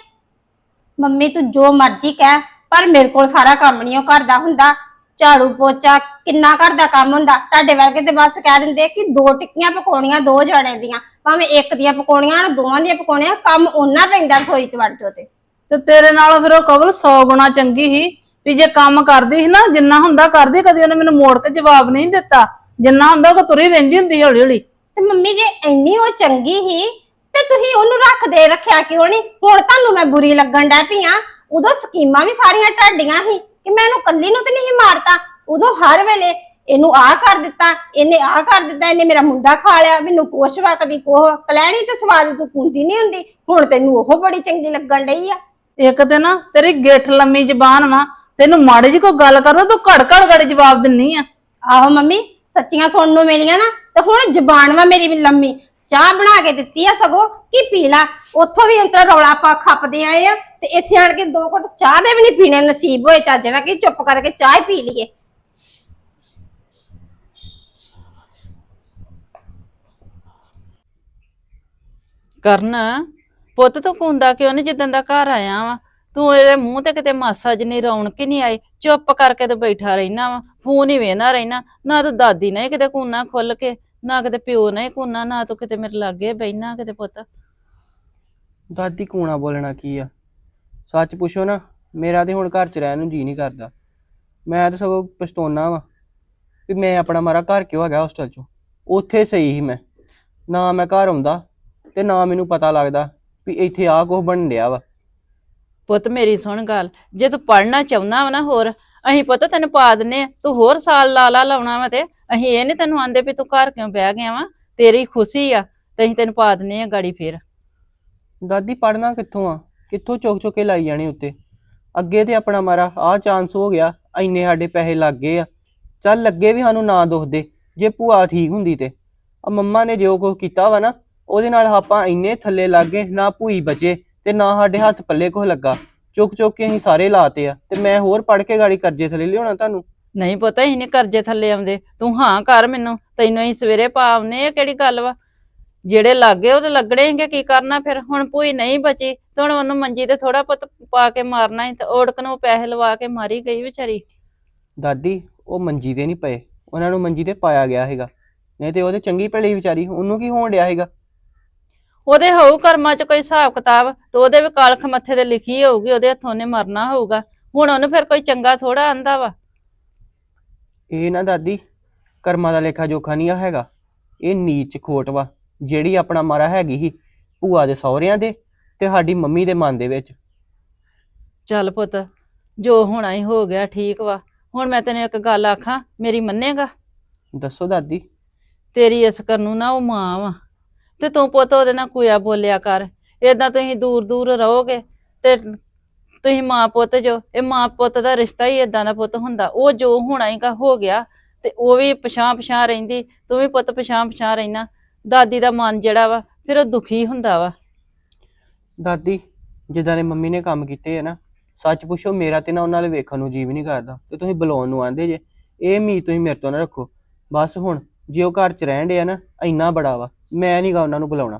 ਮੰਮੀ ਤੂੰ ਜੋ ਮਰਜ਼ੀ ਕਹਿ ਪਰ ਮੇਰੇ ਕੋਲ ਸਾਰਾ ਕੰਮ ਨਹੀਂ ਉਹ ਕਰਦਾ ਹੁੰਦਾ। ਝਾੜੂ ਪੋਚਾ ਕਿੰਨਾ ਘਰ ਦਾ ਕੰਮ ਹੁੰਦਾ। ਤੁਹਾਡੇ ਵਰਗੇ ਤੇ ਬਸ ਕਹਿ ਦਿੰਦੇ ਕਿ ਦੋ ਟਿੱਕੀਆਂ ਪਕਾਉਣੀਆਂ ਦੋ ਜਣੇ ਦੀਆਂ। ਭਾਵੇਂ ਇੱਕ ਦੀਆਂ ਪਕਾਉਣੀਆਂ ਨਾ ਦੋਵਾਂ ਦੀਆਂ ਪਕਾਉਣੀਆਂ ਕੰਮ ਉਹਨਾਂ ਪੈਂਦਾ ਰਸੋਈ ਚ ਵੜ ਜੋ ਤੇ। ਤੇ ਤੇਰੇ ਨਾਲੋਂ ਫਿਰ ਉਹ ਕਬਲ 100 ਗੁਣਾ ਚੰਗੀ ਸੀ ਵੀ ਜੇ ਕੰਮ ਕਰਦੀ ਸੀ ਨਾ ਜਿੰਨਾ ਹੁੰਦਾ ਕਰਦੀ ਕਦੀ ਉਹਨੇ ਮੈਨੂੰ ਮੋੜ ਕੇ ਜਵਾਬ ਨਹੀਂ ਦਿੱਤਾ। ਜਿੰਨਾ ਹੁੰਦਾ ਉਹ ਤੁਰੀ ਰਹਿੰਦੀ ਹੁੰਦੀ ਹੌਲੀ ਹੌਲੀ ਤੇ ਮੰਮੀ ਜੇ ਇੰਨੀ ਉਹ ਚੰਗੀ ਹੀ ਤੇ ਤੁਸੀਂ ਉਹਨੂੰ ਰੱਖ ਦੇ ਰੱਖਿਆ ਕਿਉਂ ਨਹੀਂ? ਹੁਣ ਤੁਹਾਨੂੰ ਮੈਂ ਬੁਰੀ ਲੱਗਣ ਡੈ ਪਈ ਆ। ਉਦੋਂ ਸਕੀਮਾਂ ਵੀ ਸਾਰੀਆਂ ਢਾਡੀਆਂ ਸੀ। ਕਿ ਮੈਂ ਇਹਨੂੰ ਕੱਲੀ ਨੂੰ ਤੇ ਨਹੀਂ ਮਾਰਤਾ। ਉਦੋਂ ਹਰ ਵੇਲੇ ਇਹਨੂੰ ਆਹ ਕਰ ਦਿੱਤਾ ਇਹਨੇ ਆਹ ਕਰ ਦਿੱਤਾ ਇਹਨੇ ਮੇਰਾ ਮੁੰਡਾ ਖਾ ਲਿਆ ਮੈਨੂੰ ਕੁਛ ਵਾ ਕਦੀ ਕੋਹ ਕਲੈਣੀ ਤੇ ਸਵਾਦ ਤੂੰ ਕੁੰਦੀ ਨਹੀਂ ਹੁੰਦੀ। ਹੁਣ ਤੈਨੂੰ ਉਹ ਬੜੀ ਚੰਗੀ ਲੱਗਣ ਡਈ ਆ। ਇੱਕ ਤੇ ਨਾ ਤੇਰੀ ਗਿੱਠ ਲੰਮੀ ਜ਼ਬਾਨ ਵਾ ਤੈਨੂੰ ਮਾੜੀ ਜੀ ਕੋਈ ਗੱਲ ਕਰਦਾ ਤੂੰ ਘੜ ਘੜ ਘੜ ਜਵਾਬ ਦਿੰਨੀ ਆ। ਆਹੋ ਮੰਮੀ ਸੱਚੀਆਂ ਸੁਣਨ ਨੂੰ ਮਿਲੀਆਂ ਨਾ ਤੇ ਹੁਣ ਜ਼ਬਾਨ ਵਾ ਮੇਰੀ ਵੀ ਲੰਮੀ। ਚਾਹ ਬਣਾ ਕੇ ਦਿੱਤੀ ਆ ਸਗੋ ਕੀ ਪੀ ਲਾ? ਉੱਥੋਂ ਵੀ ਅੰਤਰ ਰੌਲਾ ਪਾ ਖੱਪਦੇ ਆਏ ਆ। ਤੇ ਇੱਥੇ ਆਣ ਕੇ ਦੋ ਘੁੱਟ ਚਾਹ ਦੇ ਵੀ ਨਹੀਂ ਪੀਣੇ ਨਸੀਬ ਹੋਏ ਚੱਜ ਨਾਲ ਕਿ ਚੁੱਪ ਕਰਕੇ ਚਾਹ ਹੀ ਪੀ ਲਈਏ। ਕਰਨ ਪੁੱਤ ਤੂੰ ਕੁੰਦਾ ਕਿਉਂ ਨਹੀਂ ਜਿੱਦਾਂ ਦਾ ਘਰ ਆਇਆ ਵਾ? ਤੂੰ ਇਹਦੇ ਮੂੰਹ ਤੇ ਕਿਤੇ ਮਾਸਾ ਜਿੰਨੀ ਰੌਣਕ ਹੀ ਨਹੀਂ ਆਈ ਚੁੱਪ ਕਰਕੇ ਤੇ ਬੈਠਾ ਰਹਿਣਾ ਵਾ। ਫੋਨ ਹੀ ਵੇਖਣਾ ਰਹਿਣਾ ਨਾ ਤੂੰ ਦਾਦੀ ਨੇ ਕਿਤੇ ਕੂਨਾ ਖੁੱਲ ਕੇ ਨਾ ਕਿਤੇ ਪਿਓ ਨੇ ਕੂਨਾ ਨਾ ਤੂੰ ਕਿਤੇ ਮੇਰੇ ਲਾਗੇ ਬੈਠਣਾ ਕਿਤੇ ਪੁੱਤ। ਦਾਦੀ ਕੂਣਾ ਬੋਲਣਾ ਕੀ ਆ? ਸੱਚ ਪੁੱਛੋ ਨਾ ਮੇਰਾ ਤੇ ਹੁਣ ਘਰ ਚ ਰਹਿਣ ਨੂੰ ਜੀ ਨਹੀਂ ਕਰਦਾ। ਮੈਂ ਤਾਂ ਸਗੋਂ ਪਛਤਾਉਣਾ ਵਾ ਵੀ ਮੈਂ ਆਪਣਾ ਮਾਰਾ ਘਰ ਕਿਉਂ ਹੈਗਾ ਹੋਸਟਲ ਚੋਂ? ਉੱਥੇ ਸਹੀ ਸੀ ਮੈਂ। ਨਾ ਮੈਂ ਘਰ ਆਉਂਦਾ ਤੇ ਨਾ ਮੈਨੂੰ ਪਤਾ ਲੱਗਦਾ ਵੀ ਇੱਥੇ ਆਹ ਕੁਝ ਬਣ ਡਿਆ ਵਾ। ਪੁੱਤ ਮੇਰੀ ਸੁਣ ਗੱਲ ਜੇ ਤੂੰ ਪੜਨਾ ਚਾਹੁੰਦਾ ਵਾ ਨਾ ਹੋਰ ਅਸੀਂ ਪੁੱਤ ਤੈਨੂੰ ਪਾ ਦਿੰਨੇ ਆ ਤੂੰ ਹੋਰ ਸਾਲ ਲਾ ਲਾ ਲਾਉਣਾ ਵਾ ਤੇ ਅਸੀਂ ਇਹ ਨਹੀਂ ਤੈਨੂੰ ਆਂਦੇ ਵੀ ਤੂੰ ਘਰ ਕਿਉਂ ਬਹਿ ਗਿਆ ਵਾ ਤੇਰੀ ਖੁਸ਼ੀ ਆ ਤੇ ਅਸੀਂ ਤੈਨੂੰ ਪਾ ਦਿੰਨੇ ਆ ਗਾੜੀ ਫੇਰ। ਦਾਦੀ ਪੜਨਾ ਕਿੱਥੋਂ ਆ? ਕਿੱਥੋਂ ਚੁੱਕ ਚੁੱਕ ਕੇ ਲਾਈ ਜਾਣੇ ਉੱਤੇ? ਅੱਗੇ ਤੇ ਆਪਣਾ ਮਾਰਾ, ਆਹ ਚਾਂਸ ਹੋ ਗਿਆ, ਇੰਨੇ ਸਾਡੇ ਪੈਸੇ ਲੱਗ ਗਏ ਆ। ਚੱਲ ਲੱਗੇ ਵੀ ਸਾਨੂੰ ਨਾ ਦੁਖਦੇ, ਜੇ ਭੂਆ ਠੀਕ ਹੁੰਦੀ ਤੇ। ਆ ਮੰਮਾ ਨੇ ਜੋ ਕੁਝ ਕੀਤਾ ਵਾ ਨਾ, ਉਹਦੇ ਨਾਲ ਆਪਾਂ ਇੰਨੇ ਥੱਲੇ ਲੱਗ ਗਏ, ਨਾ ਭੂਈ ਬਚੇ ਤੇ ਨਾ ਸਾਡੇ ਹੱਥ ਪੱਲੇ ਕੁਛ ਲੱਗਾ। ਚੁੱਕ ਚੁੱਕ ਕੇ ਅਸੀਂ ਸਾਰੇ ਲਾਤੇ ਆ, ਤੇ ਮੈਂ ਹੋਰ ਪੜ ਕੇ ਗਾੜੀ ਕਰਜ਼ੇ ਥੱਲੇ ਲਿਆਉਣਾ ਤੁਹਾਨੂੰ? ਨਹੀਂ ਪਤਾ, ਅਸੀਂ ਨਹੀਂ ਕਰਜ਼ੇ ਥੱਲੇ ਆਉਂਦੇ। ਤੂੰ ਹਾਂ ਕਰ ਮੈਨੂੰ, ਤੈਨੂੰ ਅਸੀਂ ਸਵੇਰੇ ਪਾਵਨੇ ਇਹ ਕਿਹੜੀ ਗੱਲ ਵਾ? ਜਿਹੜੇ ਲੱਗੇ ਉਹ ਤੇ ਲੱਗਣੇ ਸੀਗੇ ਕੀ ਕਰਨਾ ਫਿਰ? ਹੁਣ ਭੂਈ ਨਹੀਂ ਬਚੀ ਤੇ ਹੁਣ ਉਹਨੂੰ ਮੰਜੀ ਤੇ ਥੋੜਾ ਪੁੱਤ ਪਾ ਕੇ ਮਾਰਨਾ ਸੀ ਤੇ ਓੜਕ ਨੂੰ ਪੈਸੇ ਲਵਾ ਕੇ ਮਾਰੀ ਗਈ ਵਿਚਾਰੀ। ਦਾਦੀ ਉਹ ਮੰਜੀ ਤੇ ਨਹੀਂ ਪਏ। ਉਹਨਾਂ ਨੂੰ ਮੰਜੀ ਤੇ ਪਾਇਆ ਗਿਆ ਹੈਗਾ ਨਹੀਂ ਤੇ ਉਹਦੇ ਚੰਗੀ ਭਲੀ ਵਿਚਾਰੀ ਉਹਨੂੰ ਕੀ ਹੋਣ ਡਿਆ ਹੈਗਾ ਉਹਦੇ ਹੋਊ ਕਰਮਾਂ 'ਚ ਕੋਈ ਹਿਸਾਬ ਕਿਤਾਬ ਤੇ ਉਹਦੇ ਵੀ ਕਾਲਖ ਮੱਥੇ ਤੇ ਲਿਖੀ ਹੋਊਗੀ ਉਹਦੇ ਹੱਥੋਂ ਨੇ ਮਰਨਾ ਹੋਊਗਾ। ਹੁਣ ਉਹਨੂੰ ਫਿਰ ਕੋਈ ਚੰਗਾ ਥੋੜਾ ਆਂਦਾ ਵਾ। ਇਹ ਨਾ ਦਾਦੀ ਕਰਮਾਂ ਦਾ ਲੇਖਾ ਜੋਖਾ ਨਹੀਂ ਆ ਹੈਗਾ। ਇਹ ਨੀਚ ਖੋਟ ਵਾ ਜਿਹੜੀ ਆਪਣਾ ਮਾਰਾ ਹੈਗੀ ਸੀ ਭੂਆ ਦੇ ਸਹੁਰਿਆਂ ਦੇ। ਤੇ ਸਾਡੀ ਮੰਮੀ ਦੇ ਮਨ ਦੇ ਵਿੱਚ। ਚੱਲ ਪੁੱਤ ਜੋ ਹੋਣਾ ਹੀ ਹੋ ਗਿਆ ਠੀਕ ਵਾ। ਹੁਣ ਮੈਂ ਤੈਨੂੰ ਇੱਕ ਗੱਲ ਆਖਾਂ ਮੇਰੀ ਮੰਨੇਗਾ? ਦੱਸੋ ਦਾਦੀ। ਤੇਰੀ ਇਸ ਕਰਨ ਨੂੰ ਨਾ ਉਹ ਮਾਂ ਵਾ। ਤੇ ਤੂੰ ਪੁੱਤ ਉਹਦੇ ਨਾਲ ਕੁਇਆ ਬੋਲਿਆ ਕਰ। ਏਦਾਂ ਤੁਸੀਂ ਦੂਰ ਦੂਰ ਰਹੋਗੇ ਤੇ ਤੁਸੀਂ ਮਾਂ ਪੁੱਤ ਜੋ। ਇਹ ਮਾਂ ਪੁੱਤ ਦਾ ਰਿਸ਼ਤਾ ਹੀ ਏਦਾਂ ਦਾ ਪੁੱਤ ਹੁੰਦਾ। ਉਹ ਜੋ ਹੋਣਾ ਹੀ ਕਾ ਹੋ ਗਿਆ ਤੇ ਉਹ ਵੀ ਪਛਾਂ ਪਛਾਂ ਰਹਿੰਦੀ। ਤੂੰ ਵੀ ਪੁੱਤ ਪਛਾਂ ਪਛਾਂ ਰਹਿਣਾ। ਦਾਦੀ ਦਾ ਮਨ ਜਿਹੜਾ ਵਾ ਫਿਰ ਉਹ ਦੁਖੀ ਹੁੰਦਾ ਵਾ। ਦਾਦੀ ਜਿੱਦਾਂ ਨੇ ਮੰਮੀ ਨੇ ਕੰਮ ਕੀਤੇ ਹੈ ਨਾ ਸੱਚ ਪੁੱਛੋ ਮੇਰਾ ਤੇ ਨਾ ਉਹਨਾਂ ਨਾਲ ਵੇਖਣ ਨੂੰ ਜੀਵ ਨਹੀਂ ਕਰਦਾ ਤੇ ਤੁਸੀਂ ਬੁਲਾਉਣ ਨੂੰ ਆਂਦੇ ਜੇ। ਇਹ ਉਮੀਦ ਤੁਸੀਂ ਮੇਰੇ ਤੋਂ ਨਾ ਰੱਖੋ। ਬਸ ਹੁਣ ਜੇ ਉਹ ਘਰ ਚ ਰਹਿਣ ਡਿਆ ਨਾ ਇੰਨਾ ਬੜਾ ਵਾ ਮੈਂ ਨਹੀਂਗਾ ਉਹਨਾਂ ਨੂੰ ਬੁਲਾਉਣਾ।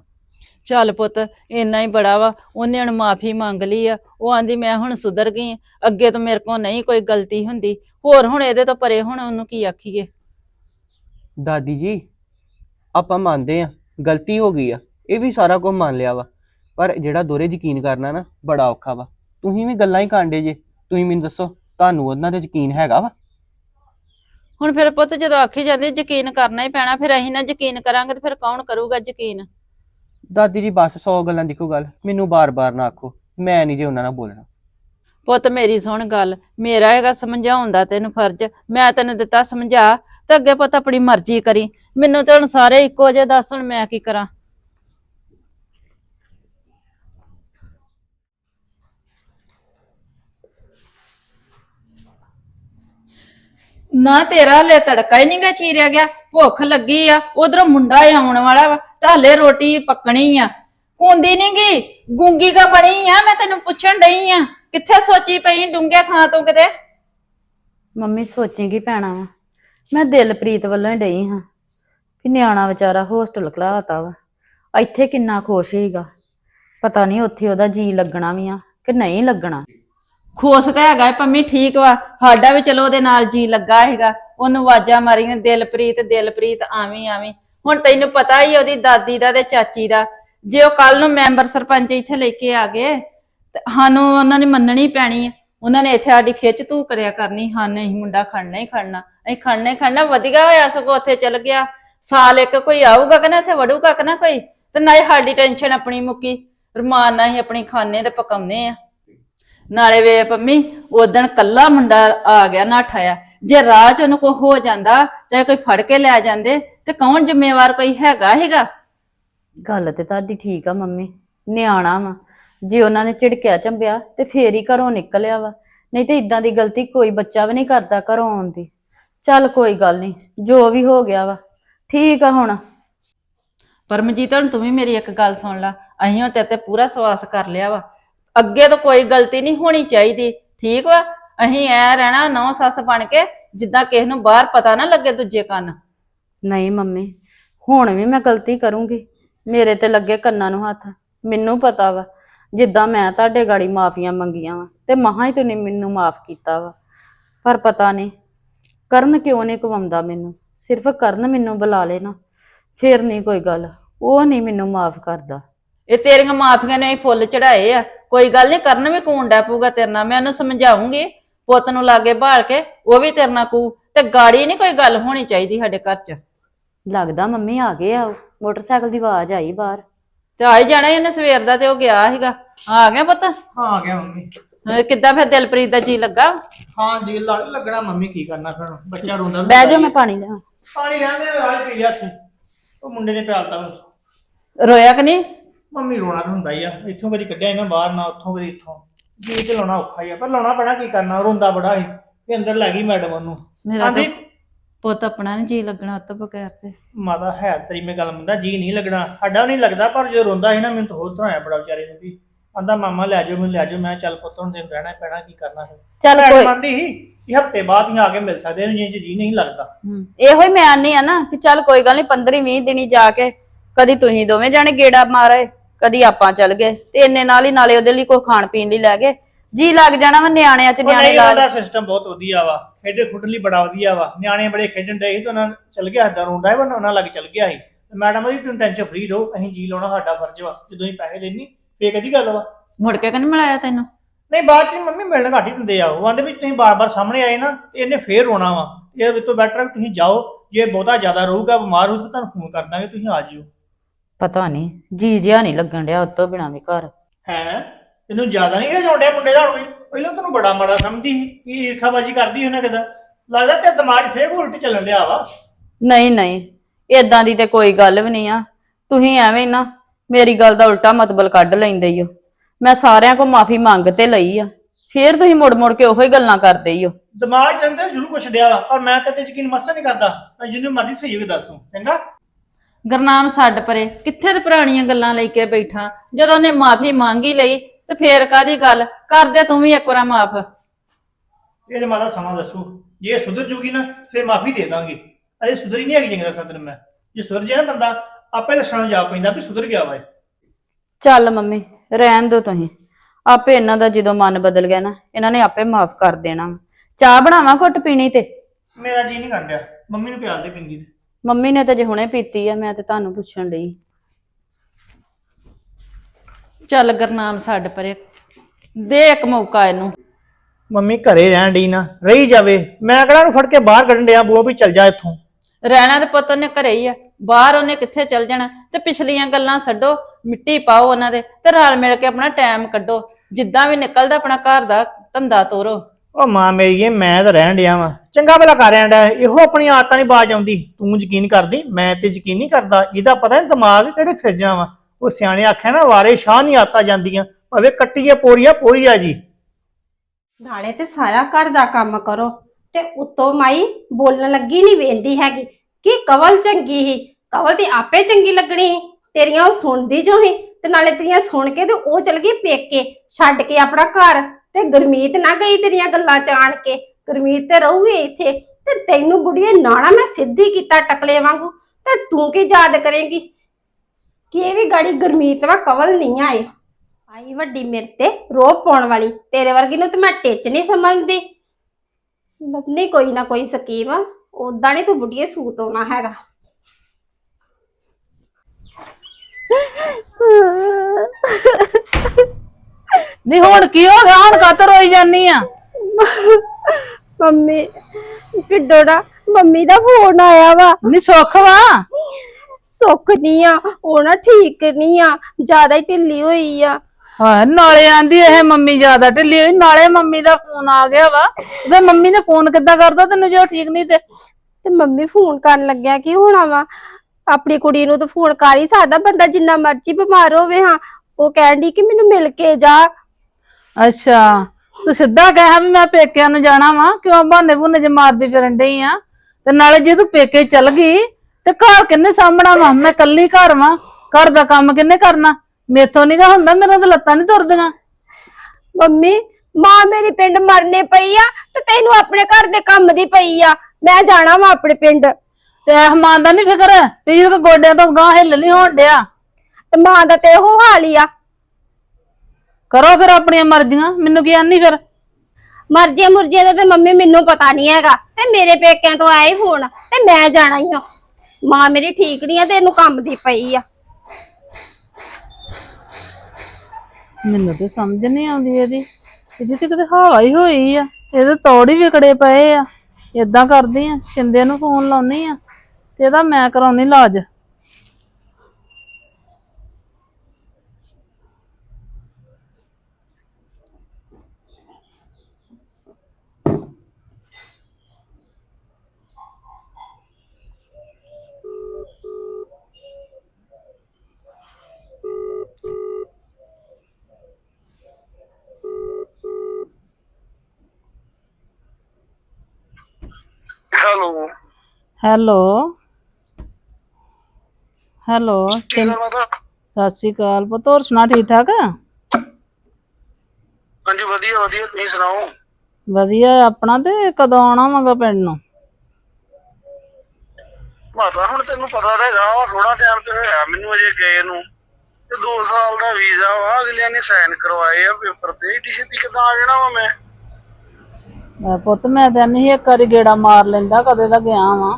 ਚੱਲ ਪੁੱਤ ਇੰਨਾ ਹੀ ਬੜਾ ਵਾ ਉਹਨੇ ਹੁਣ ਮਾਫੀ ਮੰਗ ਲਈ ਆ ਉਹ ਆਂਦੀ ਮੈਂ ਹੁਣ ਸੁਧਰ ਗਈ ਆਂ। ਅੱਗੇ ਤੋਂ ਮੇਰੇ ਕੋਲ ਨਹੀਂ ਕੋਈ ਗਲਤੀ ਹੁੰਦੀ। ਹੋਰ ਹੁਣ ਇਹਦੇ ਤੋਂ ਪਰੇ ਹੁਣ ਉਹਨੂੰ ਕੀ ਆਖੀਏ? ਦਾਦੀ ਜੀ ਆਪਾਂ ਮੰਨਦੇ ਆ ਗਲਤੀ ਹੋ ਗਈ ਆ ਇਹ ਵੀ ਸਾਰਾ ਕੁਝ ਮੰਨ ਲਿਆ ਵਾ। ਪਰ ਜਿਹੜਾ ਦੋਰੇ ਯਕੀਨ ਕਰਨਾ ਨਾ ਬੜਾ ਔਖਾ ਵਾ। ਤੁਸੀਂ ਵੀ ਗੱਲਾਂ ਹੀ ਕਾਂਡੇ ਜੇ ਤੁਸੀਂ ਮੈਨੂੰ ਦੱਸੋ ਤੁਹਾਨੂੰ ਉਹਨਾਂ ਤੇ ਯਕੀਨ ਹੈਗਾ ਵਾ? ਹੁਣ ਫਿਰ ਪੁੱਤ ਜਦੋਂ ਆਖੀ ਜਾਂਦੀ ਯਕੀਨ ਕਰਨਾ ਹੀ ਪੈਣਾ ਫਿਰ ਅਸੀਂ ਨਾ ਯਕੀਨ ਕਰਾਂਗੇ ਤੇ ਫਿਰ ਕੌਣ ਕਰੂਗਾ ਯਕੀਨ? ਦਾਦੀ ਜੀ ਬਸ 100 ਗੱਲਾਂ ਦੀ ਕੋਈ ਗੱਲ ਮੈਨੂੰ ਬਾਰ-ਬਾਰ ਨਾ ਆਖੋ ਮੈਂ ਨਹੀਂ ਜੇ ਉਹਨਾਂ ਨਾਲ ਬੋਲਣਾ। ਪੁੱਤ ਮੇਰੀ ਸੁਣ ਗੱਲ ਮੇਰਾ ਹੈਗਾ ਸਮਝਾਉਣ ਦਾ ਤੈਨੂੰ ਫਰਜ਼ ਮੈਂ ਤੈਨੂੰ ਦਿੱਤਾ ਸਮਝਾ ਤੇ ਅੱਗੇ ਪੁੱਤ ਆਪਣੀ ਮਰਜ਼ੀ ਕਰੀ। ਮੈਨੂੰ ਤਾਂ ਹੁਣ ਸਾਰੇ ਇੱਕੋ ਜਿਹੇ ਦੱਸ ਹੁਣ ਮੈਂ ਕੀ ਕਰਾਂ? ਨਾ ਤੇਰਾ ਹਲੇ ਤੜਕਾ ਹੀ ਨਹੀਂਗਾ ਚੀਰਿਆ ਗਿਆ, ਭੁੱਖ ਲੱਗੀ ਆ, ਉਧਰੋਂ ਮੁੰਡਾ ਹੀ ਆਉਣ ਵਾਲਾ ਵਾ, ਤਾਂ ਹਲੇ ਰੋਟੀ ਪੱਕਣੀ ਆ। ਕੁੰਦੀ ਨੀ ਗੀ ਗੂੰਗੀ ਕਾ ਬਣੀ ਆ, ਮੈਂ ਤੈਨੂੰ ਪੁੱਛਣ ਡਈ ਆ, ਕਿੱਥੇ ਸੋਚੀ ਪਈ ਡੂੰਘੇ ਥਾਂ ਤੋਂ ਕਿਤੇ? ਮੰਮੀ ਸੋਚੇਗੀ ਪੈਣਾ ਵਾ। ਮੈਂ ਦਿਲਪ੍ਰੀਤ ਵੱਲੋਂ ਹੀ ਡਈ ਹਾਂ, ਵੀ ਨਿਆਣਾ ਵਿਚਾਰਾ ਹੋਸਟਲ ਘਲਾਤਾ ਵਾ, ਇੱਥੇ ਕਿੰਨਾ ਖੁਸ਼ ਸੀਗਾ ਪਤਾ ਨਹੀਂ ਉੱਥੇ ਉਹਦਾ ਜੀ ਲੱਗਣਾ ਵੀ ਆ ਕਿ ਨਹੀਂ ਲੱਗਣਾ। ਖੁਸ਼ ਤਾਂ ਹੈਗਾ ਏ ਪੰਮੀ ਠੀਕ ਵਾ। ਸਾਡਾ ਵੀ ਚਲੋ ਉਹਦੇ ਨਾਲ ਜੀ ਲੱਗਾ ਹੈਗਾ। ਉਹਨੂੰ ਆਵਾਜ਼ਾਂ ਮਾਰੀਆਂ, ਦਿਲਪ੍ਰੀਤ ਦਿਲਪ੍ਰੀਤ, ਆਵੀਂ ਆਵੀਂ। ਹੁਣ ਤੈਨੂੰ ਪਤਾ ਹੀ ਆ ਉਹਦੀ ਦਾਦੀ ਦਾ ਤੇ ਚਾਚੀ ਦਾ। ਜੇ ਉਹ ਕੱਲ ਨੂੰ ਮੈਂਬਰ ਸਰਪੰਚ ਇੱਥੇ ਲੈ ਕੇ ਆ ਗਏ, ਤੇ ਸਾਨੂੰ ਉਹਨਾਂ ਨੇ ਮੰਨਣੀ ਪੈਣੀ ਆ। ਉਹਨਾਂ ਨੇ ਇੱਥੇ ਸਾਡੀ ਖਿੱਚ ਤੂੰ ਕਰਿਆ ਕਰਨੀ ਹਾਂ ਨਹੀਂ ਮੁੰਡਾ ਖੜਨਾ ਹੀ ਖੜਨਾ। ਅਸੀਂ ਖੜਨਾ ਹੀ ਖੜਨਾ, ਵਧੀਆ ਹੋਇਆ ਸਗੋਂ ਉੱਥੇ ਚਲ ਗਿਆ। ਸਾਲ ਇੱਕ ਕੋਈ ਆਊਗਾ ਕਿ ਨਾ, ਇੱਥੇ ਵੜੂਗਾ ਕਿ ਨਾ ਕੋਈ? ਤੇ ਨਾ ਹੀ ਸਾਡੀ ਟੈਨਸ਼ਨ ਆਪਣੀ ਮੁੱਕੀ। ਰਮਾਨ ਨਾਲ ਹੀ ਆਪਣੀ ਖਾਣੇ ਤੇ ਪਕਾਉਨੇ ਆ। ਨਾਲੇ ਵੇ ਪੰਮੀ ਉਦਣ ਕੱਲਾ ਮੁੰਡਾ ਆ ਗਿਆ ਨਾਠਾ ਆ ਜੇ ਰਾਹ ਚ ਉਹਨੂੰ ਕੋਈ ਹੋ ਜਾਂਦਾ ਚਾਹੇ ਕੋਈ ਫੜ ਕੇ ਲੈ ਜਾਂਦੇ ਤੇ ਕੌਣ ਜ਼ਿੰਮੇਵਾਰ ਕੋਈ ਹੈਗਾ ਹੈਗਾ ਗੱਲ ਤੇ ਤੁਹਾਡੀ ਠੀਕ ਆ ਮੰਮੀ ਨਿਆਣਾ ਵਾ। ਜੇ ਉਹਨਾਂ ਨੇ ਝਿੜਕਿਆ ਚੰਬਿਆ ਤੇ ਫੇਰ ਹੀ ਘਰੋਂ ਨਿਕਲਿਆ ਵਾ। ਨਹੀਂ ਤੇ ਇਦਾਂ ਦੀ ਗਲਤੀ ਕੋਈ ਬੱਚਾ ਵੀ ਨਹੀਂ ਕਰਦਾ ਘਰੋਂ ਆਉਣ ਦੀ। ਚੱਲ ਕੋਈ ਗੱਲ ਨਹੀਂ ਜੋ ਵੀ ਹੋ ਗਿਆ ਵਾ। ਠੀਕ ਆ ਹੁਣ। ਪਰਮਜੀਤ ਹੁਣ ਤੂੰ ਵੀ ਮੇਰੀ ਇੱਕ ਗੱਲ ਸੁਣ ਲੈ। ਅਸੀਂ ਉਹ ਤੇ ਤੇ ਪੂਰਾ ਸਵਾਸ ਕਰ ਲਿਆ ਵਾ। ਅੱਗੇ ਤੋਂ ਕੋਈ ਗਲਤੀ ਨਹੀਂ ਹੋਣੀ ਚਾਹੀਦੀ ਠੀਕ ਵਾ? ਅਸੀਂ ਐ ਰਹਿਣਾ ਨੌ ਸੱਸ ਬਣ ਕੇ ਜਿੱਦਾਂ ਕਿਸੇ ਨੂੰ ਬਾਹਰ ਪਤਾ ਨਾ ਲੱਗੇ ਦੂਜੇ ਕੰਨ। ਨਹੀਂ ਮੰਮੀ ਹੁਣ ਵੀ ਮੈਂ ਗਲਤੀ ਕਰੂੰਗੀ। ਮੇਰੇ ਤੇ ਲੱਗੇ ਕੰਨਾਂ ਨੂੰ ਹੱਥ। ਮੈਨੂੰ ਪਤਾ ਵਾ ਜਿੱਦਾਂ ਮੈਂ ਤੁਹਾਡੇ ਗਾੜੀ ਮਾਫੀਆਂ ਮੰਗੀਆਂ ਵਾ ਤੇ ਮਹਾ ਹੀ ਤੂੰ ਮੈਨੂੰ ਮਾਫ ਕੀਤਾ ਵਾ। ਪਰ ਪਤਾ ਨਹੀਂ ਕਰਨ ਕਿਉਂ ਨਹੀਂ ਕਵਾਉਂਦਾ ਮੈਨੂੰ? ਸਿਰਫ ਕਰਨ ਮੈਨੂੰ ਬੁਲਾ ਲੈਣਾ ਫੇਰ ਨਹੀਂ ਕੋਈ ਗੱਲ ਉਹ ਨਹੀਂ ਮੈਨੂੰ ਮਾਫ ਕਰਦਾ। ਇਹ ਤੇਰੀਆਂ ਮਾਫੀਆਂ ਨੇ ਹੀ ਫੁੱਲ ਚੜਾਏ ਆ। ਕੋਈ ਗੱਲ ਨਹੀਂ ਕਰਨ ਵੀ ਕੂਣ ਡੈ ਪਊਗਾ ਤੇਰੇ ਨਾਲ ਮੈਂ ਉਹਨੂੰ ਸਮਝਾਉਂਗੀ ਪੁੱਤ ਨੂੰ ਲਾਗੇ ਭਾਲ ਕੇ ਉਹ ਵੀ ਤੇਰੇ ਨਾਲ ਕੂ ਤੇ ਗਾੜੀ ਨਹੀਂ ਕੋਈ ਗੱਲ ਹੋਣੀ ਚਾਹੀਦੀ ਸਾਡੇ ਘਰ 'ਚ। ਲੱਗਦਾ ਮੰਮੀ ਆ ਗਏ ਆ ਉਹ। ਮੋਟਰਸਾਈਕਲ ਦੀ ਆਵਾਜ਼ ਆਈ ਬਾਹਰ। ਤੇ ਆ ਹੀ ਜਾਣਾ ਹੀ ਉਹਨੇ ਸਵੇਰ ਦਾ ਤੇ ਉਹ ਗਿਆ ਸੀਗਾ। ਆ ਗਿਆ ਪੁੱਤ? ਹਾਂ ਆ ਗਿਆ ਮੰਮੀ। ਅਹ ਕਿੱਦਾਂ ਫਿਰ ਦਿਲਪ੍ਰੀਤ ਦਾ ਜੀ ਲੱਗਾ? ਹਾਂ ਜੀ ਲੱਗ ਲੱਗਣਾ ਮੰਮੀ ਕੀ ਕਰਨਾ ਫਿਰ ਬੱਚਾ ਰੋਂਦਾ ਬਹਿ ਜਾ ਮੈਂ ਪਾਣੀ ਲਿਆ ਪਾਣੀ ਰਹਿੰਦੇ ਰਾਜ ਪੀ ਲਿਆ ਸੀ। ਉਹ ਮੁੰਡੇ ਨੇ ਪਿਆਲਤਾ ਮੈਨੂੰ। ਰੋਇਆ ਕਿ ਨਹੀਂ? ਮੰਮੀ ਰੋਣਾ ਤਾਂ ਹੁੰਦਾ ਹੀ ਆ ਇੱਥੋਂ ਕਦੀ ਕੱਢਿਆ ਇਹਨਾਂ ਬਾਹਰ ਨਾ ਉੱਥੋਂ ਕਦੀ ਇੱਥੋਂ। ਜੀ ਤੇ ਲਾਉਣਾ ਔਖਾ ਹੀ ਆ ਪਰ ਲਾਉਣਾ ਪੈਣਾ ਕੀ ਕਰਨਾ ਰੋਂਦਾ ਬੜਾ ਸੀ ਤੇ ਅੰਦਰ ਲੈ ਗਈ ਮੈਡਮ ਉਹਨੂੰ। ਮੇਰਾ ਤਾਂ ਆਂਦੀ ਪੁੱਤ ਆਪਣਾ ਨੀ ਜੀ ਲੱਗਣਾ ਉਹ ਤੋਂ ਬਗੈਰ ਤੇ। ਮਾਤਾ ਹੈ ਤੇਰੀ ਮੈਂ ਗੱਲ ਮੰਨਦਾ ਜੀ ਨਹੀਂ ਲੱਗਣਾ। ਸਾਡਾ ਨਹੀਂ ਲੱਗਦਾ ਪਰ ਜੋ ਰੋਂਦਾ ਸੀ ਨਾ ਮੈਨੂੰ ਤਾਂ ਹੋਰ ਤਰ੍ਹਾਂ ਆਇਆ ਬੜਾ ਵਿਚਾਰੇ ਨੂੰ ਵੀ। ਆਂਦਾ ਮਾਮਾ ਲੈ ਜਾਓ ਮੈਨੂੰ ਲੈ ਜਾਓ ਮੈਂ ਕਿਹਾ ਚੱਲ ਪੁੱਤ ਹੁਣ ਤੈਨੂੰ ਰਹਿਣਾ ਪੈਣਾ ਕੀ ਕਰਨਾ ਹੈ ਚੱਲ ਭੈਣ ਕੋਈ ਮੰਨਦੀ ਸੀ ਕਿ ਹਫ਼ਤੇ ਬਾਅਦ ਹੀ ਆ ਕੇ ਮਿਲ ਸਕਦੇ ਨੇ ਜੇ ਜੀ ਨਹੀਂ ਲੱਗਦਾ। ਇਹੋ ਹੀ ਮੈਂ ਆਨੀ ਆ ਨਾ ਕਿ ਚੱਲ ਕੋਈ ਗੱਲ ਨਹੀਂ 15 20 ਦਿਨੀ ਜਾ ਕੇ ਕਦੀ ਤੁਸੀਂ ਦੋਵੇਂ ਜਾਣੇ ਗੇੜਾ ਮਾਰੇ। ਕਦੀ ਆਪਾਂ ਚੱਲ ਗਏ ਤੇ ਇੰਨੇ ਨਾਲ ਹੀ ਨਾਲੇ ਉਹਦੇ ਲਈ ਕੋਈ ਖਾਣ ਪੀਣ ਲਈ ਲੈ ਗਏ। ਜੀ ਲੱਗ ਜਾਣਾ ਵਾ ਨਿਆਣਿਆਂ ਚ ਨਿਆਣੇ ਲਾ ਉਹਦਾ ਸਿਸਟਮ ਬਹੁਤ ਵਧੀਆ ਵਾ। ਖੇਡੇ ਖੁੱਡਣ ਲਈ ਬੜਾ ਵਧੀਆ ਵਾ। ਨਿਆਣੇ ਬੜੇ ਖੇਡਣ ਡਏ ਸੀ ਤੇ ਉਹਨਾਂ ਚੱਲ ਗਿਆ ਹੱਦਾਂ ਰੋਂਦਾ ਹੈ ਪਰ ਉਹਨਾਂ ਲੱਗ ਚੱਲ ਗਿਆ ਸੀ। ਮੈਡਮ ਜੀ ਤੁਸੀਂ ਟੈਨਸ਼ਨ ਫਰੀ ਰਹੋ ਅਸੀਂ ਜੀ ਲਾਉਣਾ ਸਾਡਾ ਫਰਜ਼ ਵਾ। ਜਦੋਂ ਅਸੀਂ ਪੈਸੇ ਲੈਣੀ ਫੇਰ ਕਦੀ ਗੱਲ ਵਾ। ਮੁੜ ਕੇ ਕਿਨ ਮਿਲਾਇਆ ਤੈਨੂੰ? ਨਹੀਂ ਬਾਅਦ ਚ ਮੰਮੀ ਮਿਲਣ ਘੱਟ ਹੀ ਦਿੰਦੇ ਆ ਉਹ। ਆਂਦੇ ਵੀ ਤੁਸੀਂ ਬਾਰ-ਬਾਰ ਸਾਹਮਣੇ ਆਏ ਨਾ ਤੇ ਇਹਨੇ ਫੇਰ ਰੋਣਾ ਵਾ। ਇਹ ਵੀ ਤੋਂ ਬੈਟਰ ਤੁਸੀਂ ਜਾਓ। ਜੇ ਬਹੁਤਾ ਜ਼ਿਆਦਾ ਰਹੂਗਾ ਬਿਮਾਰ ਹੋਊ ਤਾਂ ਤੁਹਾਨੂੰ ਫੋਨ ਕਰ ਦਾਂਗੇ ਤੁਸੀਂ ਆ ਜਿਓ। ਪਤਾ ਨਹੀਂ ਜੀ ਜਿਆ ਨਹੀਂ ਲੱਗਣ ਡਿਆ ਉਤੋਂ ਬਿਨਾ ਵੀ ਘਰ। ਹੈ? ਇਹਨੂੰ ਜ਼ਿਆਦਾ ਨਹੀਂ ਇਹ ਜੋੜਿਆ ਮੁੰਡੇ ਦਾ ਹੁਣ ਵੀ ਪਹਿਲਾਂ ਤੈਨੂੰ ਬੜਾ ਮਾੜਾ ਸਮਝਦੀ ਸੀ ਕੀ ਈਰਖਾਬਾਜੀ ਕਰਦੀ ਉਹਨੇ ਕਿਦਾਂ ਲੱਗਦਾ ਤੇ ਦਿਮਾਗ ਫੇਰ ਉਲਟ ਚੱਲਣ ਲਿਆ ਵਾ। ਨਹੀਂ ਨਹੀਂ ਏਦਾਂ ਦੀ ਤੇ ਕੋਈ ਗੱਲ ਵੀ ਨਹੀਂ ਆ। ਤੁਸੀਂ ਐਵੇਂ ਨਾ ਮੇਰੀ ਗੱਲ ਦਾ ਉਲਟਾ ਮਤਲਬ ਕੱਢ ਲੈਂਦੇ ਹੀ ਹੋ ਮੈਂ ਸਾਰਿਆਂ ਕੋ ਮਾਫੀ ਮੰਗ ਤੇ ਲਈ ਆ। ਫੇਰ ਤੁਸੀਂ ਮੁੜ ਮੁੜ ਕੇ ਉਹੋ ਹੀ ਗੱਲਾਂ ਕਰਦੇ ਹੀ ਹੋ ਦਿਮਾਗ ਚ ਅੰਦਰ ਜ਼ਰੂਰ ਕੁਛ ਦਿਆ ਵਾ ਪਰ ਮੈਂ ਤਾਂ ਤੇ ਯਕੀਨ ਮਸਾ ਨਹੀਂ ਕਰਦਾ। ਮੈਂ ਮਰਜ਼ੀ ਸਹੀ ਹੋ ਦੱਸ ਤੂੰ ਚੰਗਾ? ਗਰਨਾਮ ਛੱਡ ਪਰੇ ਕਿੱਥੇ ਤੇ ਪੁਰਾਣੀਆਂ ਗੱਲਾਂ ਲੈ ਕੇ ਬੈਠਾ? ਜਦੋਂ ਉਹਨੇ ਮਾਫੀ ਮੰਗੀ ਲਈ ਤੇ ਫੇਰ ਕਾਦੀ ਗੱਲ? ਕਰਦੇ ਤੂੰ ਵੀ ਇੱਕ ਵਾਰ ਮਾਫ। ਇਹ ਮਾਦਾ ਸਮਾਂ ਦੱਸੂ। ਜੇ ਇਹ ਸੁਧਰ ਜੂਗੀ ਨਾ ਫੇਰ ਮਾਫੀ ਦੇ ਦਾਂਗੇ। ਅਰੇ ਸੁਧਰੀ ਨਹੀਂ ਹੈਗੀ ਦੱਸਾਂ ਤੈਨੂੰ ਮੈਂ। ਜੇ ਸੁਧਰ ਜੇ ਨਾ ਬੰਦਾ ਆਪੇ ਲੱਛਣਾਂ ਨੂੰ ਜਾ ਪੈਂਦਾ ਵੀ ਸੁਧਰ ਗਿਆ ਵਾ ਇਹ। ਚੱਲ ਮੰਮੀ ਰਹਿਣ ਦੋ ਤੁਸੀਂ। ਆਪੇ ਇਹਨਾਂ ਦਾ ਜਦੋਂ ਮਨ ਬਦਲ ਗਿਆ ਨਾ ਇਹਨਾਂ ਨੇ ਆਪੇ ਮਾਫ ਕਰ ਦੇਣਾ। ਵਾ। ਚਾਹ ਬਣਾਵਾਂ ਘੁੱਟ ਪੀਣੀ ਤੇ? ਮੇਰਾ ਜੀ ਨਹੀਂ ਕਰਦਾ ਮੰਮੀ ਨੂੰ ਪਿਆਲ ਦੇ ਤੇ। ਮੰਮੀ ਨੇ ਤਾਂ ਜੇ ਹੁਣੇ ਪੀਤੀ ਆ ਮੈਂ ਤੇ ਤੁਹਾਨੂੰ ਪੁੱਛਣ ਲਈ ਚੱਲ ਗਰਨਾਮ ਛੱਡ ਪਰੇ ਦੇ ਇੱਕ ਮੌਕਾ ਇਹਨੂੰ। ਮੰਮੀ ਘਰੇ ਰਹਿਣ ਡਈ ਨਾ ਰਹੀ ਜਾਵੇ। ਮੈਂ ਕਿਹੜਾ ਨੂੰ ਫੜ ਕੇ ਬਾਹਰ ਕੱਢਣ ਡਿਆ ਬੂਆ ਵੀ ਚੱਲ ਜਾ ਇੱਥੋਂ। ਰਹਿਣਾ ਤੇ ਪੁੱਤ ਨੇ ਘਰੇ ਹੀ ਆ ਬਾਹਰ ਉਹਨੇ ਕਿੱਥੇ ਚੱਲ ਜਾਣਾ? ਤੇ ਪਿਛਲੀਆਂ ਗੱਲਾਂ ਛੱਡੋ ਮਿੱਟੀ ਪਾਓ ਉਹਨਾਂ ਦੇ ਤੇ ਰਲ ਮਿਲ ਕੇ ਆਪਣਾ ਟਾਈਮ ਕੱਢੋ। ਜਿੱਦਾਂ ਵੀ ਨਿਕਲਦਾ ਆਪਣਾ ਘਰ ਦਾ ਧੰਦਾ ਤੋਰੋ। ਉਹ ਮਾਂ ਮੇਰੀ ਮੈਂ ਤਾਂ ਰਹਿਣ ਡਿਆ ਵਾਂ। ਚੰਗਾ ਭਲਾ ਕਰ ਰਿਹਾ ਡਿਆ। ਇਹੋ ਆਪਣੀ ਆਦਤਾਂ ਨਹੀਂ ਬਾਜ ਆਉਂਦੀ। ਤੂੰ ਯਕੀਨ ਕਰਦੀ, ਮੈਂ ਤੇ ਯਕੀਨ ਨਹੀਂ ਕਰਦਾ। ਇਹਦਾ ਪਤਾ ਨਹੀਂ ਦਿਮਾਗ ਕਿਹੜੇ ਫਿਰ ਜਾਣਾ ਉਹ ਸਿਆਣੇ ਆਖਿਆ ਨਾ, ਵਾਰੇ ਸ਼ਾਹ ਨਹੀਂ ਆਤਾ ਜਾਂਦੀਆਂ। ਭਾਵੇਂ ਕੱਟੀਏ ਪੋਰੀਆ ਪੋਰੀਆ ਜੀ। ਨਾਲੇ ਤੇ ਸਾਰਾ ਘਰ ਦਾ ਕੰਮ ਕਰੋ। ਤੇ ਉੱਤੋਂ ਮਾਈ ਬੋਲਣ ਲੱਗੀ ਨਹੀਂ ਵੇਂਦੀ ਹੈਗੀ। ਕਿ ਕਵਲ ਚੰਗੀ ਹੀ ਕਵਲ ਤੇ ਆਪੇ ਚੰਗੀ ਲੱਗਣੀ ਸੀ। ਤੇਰੀਆਂ ਉਹ ਸੁਣਦੀ ਜੋ ਹੀ ਤੇ ਨਾਲੇ ਤੇਰੀਆਂ ਸੁਣ ਕੇ ਤੇ ਉਹ ਚਲ ਗਈ ਪੇਕੇ। ਛੱਡ ਕੇ ਆਪਣਾ ਘਰ। ਤੇ ਗੁਰਮੀਤ ਨਾ ਗਈ ਤੇਰੀਆਂ ਗੱਲਾਂ ਚ ਆਣ ਕੇ। ਗੁਰਮੀਤ ਤੇ ਰਹੂਗੀ ਇੱਥੇ, ਤੇ ਤੈਨੂੰ ਬੁੜੀਏ ਨਾਣਾ ਮੈਂ ਸਿੱਧੀ ਕੀਤਾ ਟਕਲੇ ਵਾਂਗੂ, ਤੇ ਤੂੰ ਕੀ ਯਾਦ ਕਰੇਂਗੀ? ਕਿ ਇਹ ਵੀ ਗਾੜੀ ਗੁਰਮੀਤ ਵਾ, ਕਵਲ ਨਹੀਂ ਆਏ ਆਈ ਵੱਡੀ ਮੇਰੇ ਤੇ ਰੋਹ ਪਾਉਣ ਵਾਲੀ, ਤੇਰੇ ਵਰਗੀ ਨੂੰ ਤੇ ਮੈਂ ਟਿੱਚ ਨਹੀਂ ਸਮਝਦੀ। ਲੱਭਣੀ ਕੋਈ ਨਾ ਕੋਈ ਸਕੀਮ ਉਦਾਂ ਨਹੀਂ ਤੂੰ ਬੁੱਢੀਏ ਸੂਤ ਆਉਣਾ ਹੈਗਾ। ਨਹੀਂ ਹੁਣ ਕੀ ਹੋ ਗਿਆ? ਹੁਣ ਕਾਤੋਂ ਰੋਈ ਜਾਨੀ ਆ? ਮੰਮੀ ਕਿੱਡੋ ਦਾ? ਮੰਮੀ ਦਾ ਫੋਨ ਆਇਆ ਵਾ। ਨਹੀਂ ਸੁੱਖ ਵਾ? ਸੁੱਖ ਨਹੀਂ ਆ ਉਹ ਨਾ ਠੀਕ ਨਹੀਂ ਆ ਜ਼ਿਆਦਾ ਹੀ ਢਿੱਲੀ ਹੋਈ ਆ। ਹਾਂ ਨਾਲੇ ਆਂਦੀ ਇਹ ਮੰਮੀ ਜ਼ਿਆਦਾ ਢਿੱਲੀ ਹੋਈ ਨਾਲੇ ਮੰਮੀ ਦਾ ਫੋਨ ਆ ਗਿਆ ਵਾ। ਵੇ ਮੰਮੀ ਨੇ ਫੋਨ ਕਿੱਦਾਂ ਕਰਦਾ ਤੈਨੂੰ ਜੋ ਠੀਕ ਨਹੀਂ ਤੇ? ਤੇ ਮੰਮੀ ਫੋਨ ਕਰਨ ਲੱਗਿਆ ਕੀ ਹੋਣਾ ਵਾ? ਆਪਣੀ ਕੁੜੀ ਨੂੰ ਤਾਂ ਫੋਨ ਕਰ ਹੀ ਸਕਦਾ ਬੰਦਾ ਜਿੰਨਾ ਮਰਜ਼ੀ ਬਿਮਾਰ ਹੋਵੇ ਹਾਂ। ਉਹ ਕਹਿੰਦੀ ਕਿ ਮੈਨੂੰ ਮਿਲ ਕੇ ਜਾ। ਅੱਛਾ ਤੂੰ ਸਿੱਧਾ ਕਹਿਆ ਵੀ ਮੈਂ ਪੇਕਿਆਂ ਨੂੰ ਜਾਣਾ ਵਾ ਕਿਉਂ ਬਹਾਨੇ ਬੁਨੇ ਜੇ ਮਾਰਦੀ ਫਿਰਨ ਡਈ ਆ? ਤੇ ਨਾਲੇ ਜੇ ਤੂੰ ਪੇਕੇ ਚੱਲ ਗਈ ਤੇ ਘਰ ਕਿੰਨੇ ਸਾਂਭਣਾ ਵਾ? ਮੈਂ ਕੱਲੀ ਘਰ ਵਾਂ ਘਰ ਦਾ ਕੰਮ ਕਿੰਨੇ ਕਰਨਾ? ਮੇਥੋਂ ਨੀਗਾ ਹੁੰਦਾ ਮੇਰਾ ਤਾਂ ਲੱਤਾਂ ਨਹੀਂ ਤੁਰਦੀਆਂ। ਮੰਮੀ ਮਾਂ ਮੇਰੀ ਪਿੰਡ ਮਰਨੇ ਪਈ ਆ ਤੇ ਤੈਨੂੰ ਆਪਣੇ ਘਰ ਦੇ ਕੰਮ ਦੀ ਪਈ ਆ। ਮੈਂ ਜਾਣਾ ਵਾ ਆਪਣੇ ਪਿੰਡ। ਤੇ ਇਹ ਮਾਂ ਦਾ ਨਹੀਂ ਫਿਕਰ ਵੀ ਜਿਹਦੇ ਗੋਡਿਆਂ ਤੋਂ ਗਾਂ ਹਿੱਲ ਨਹੀਂ ਹੋਣ ਡਿਆ। ਤੇ ਮਾਂ ਦਾ ਤੇ ਇਹੋ ਹਾਲ ਹੀ ਆ। ਕਰੋ ਫਿਰ ਆਪਣੀਆਂ ਮਰਜ਼ੀਆਂ ਮੈਨੂੰ ਕੀ ਆਨੀ ਫਿਰ? ਮਰਜ਼ੀਆਂ ਮੁਰਜ਼ੀਆਂ ਦਾ ਤੇ ਮੰਮੀ ਮੈਨੂੰ ਪਤਾ ਨਹੀਂ ਹੈਗਾ ਤੇ ਮੇਰੇ ਪੇਕਿਆਂ ਤੋਂ ਆਏ ਫੋਨ ਤੇ ਮੈਂ ਜਾਣਾ ਹੀ ਆ। ਮਾਂ ਮੇਰੀ ਠੀਕ ਨਹੀਂ ਆ ਤੇ ਇਹਨੂੰ ਕੰਮ ਦੀ ਪਈ ਆ। ਮੈਨੂੰ ਤੇ ਸਮਝ ਨਹੀਂ ਆਉਂਦੀ ਇਹਦੀ ਇਹਦੀ ਤੇ ਕਿਤੇ ਹਵਾ ਹੀ ਹੋਈ ਆ ਇਹਦੇ ਤੋੜ ਹੀ ਵਿਕੜੇ ਪਏ ਆ। ਏਦਾਂ ਕਰਦੀ ਆ ਸ਼ਿੰਦੇ ਨੂੰ ਫੋਨ ਲਾਉਣੀ ਆ ਤੇ ਇਹਦਾ ਮੈਂ ਕਰਾਉਣੀ ਇਲਾਜ ਹੈਲੋ ਹੈਲੋ। ਹੈਲੋ ਮਾਤਾ ਸਤਿ ਸ਼੍ਰੀ ਅਕਾਲ ਪੁੱਤ ਹੋਰ ਸੁਣਾ ਠੀਕ ਠਾਕ? ਹਾਂਜੀ ਵਧੀਆ ਵਧੀਆ ਤੁਸੀਂ ਸੁਣਾਓ? ਵਧੀਆ ਆਪਣਾ ਤੇ ਕਦੋਂ ਆਉਣਾ ਮਗਾ ਪਿੰਡ ਨੂੰ? ਮਾਤਾ ਹੁਣ ਤੈਨੂੰ ਪਤਾ ਤਾਂ ਹੈਗਾ ਥੋੜਾ ਟਾਈਮ ਤੇ ਹੋਇਆ ਮੈਨੂੰ ਅਜੇ ਗਏ ਨੂੰ। ਤੇ 2 ਸਾਲ ਦਾ ਵੀਜ਼ਾ ਵਾ ਅਗਲਿਆਂ ਨੇ ਸਾਈਨ ਕਰਵਾਏ ਆ ਪੇਪਰ ਤੇ। ਏਡੀ ਛੇਤੀ ਕਿੱਦਾਂ ਆ ਜਾਣਾ ਵਾ ਮੈਂ? ਮੈਂ ਪੁੱਤ ਮੈਂ ਤਾਂ ਨਹੀਂ ਇੱਕ ਵਾਰੀ ਗੇੜਾ ਮਾਰ ਲੈਂਦਾ ਕਦੇ ਦਾ ਗਿਆ ਵਾਂ।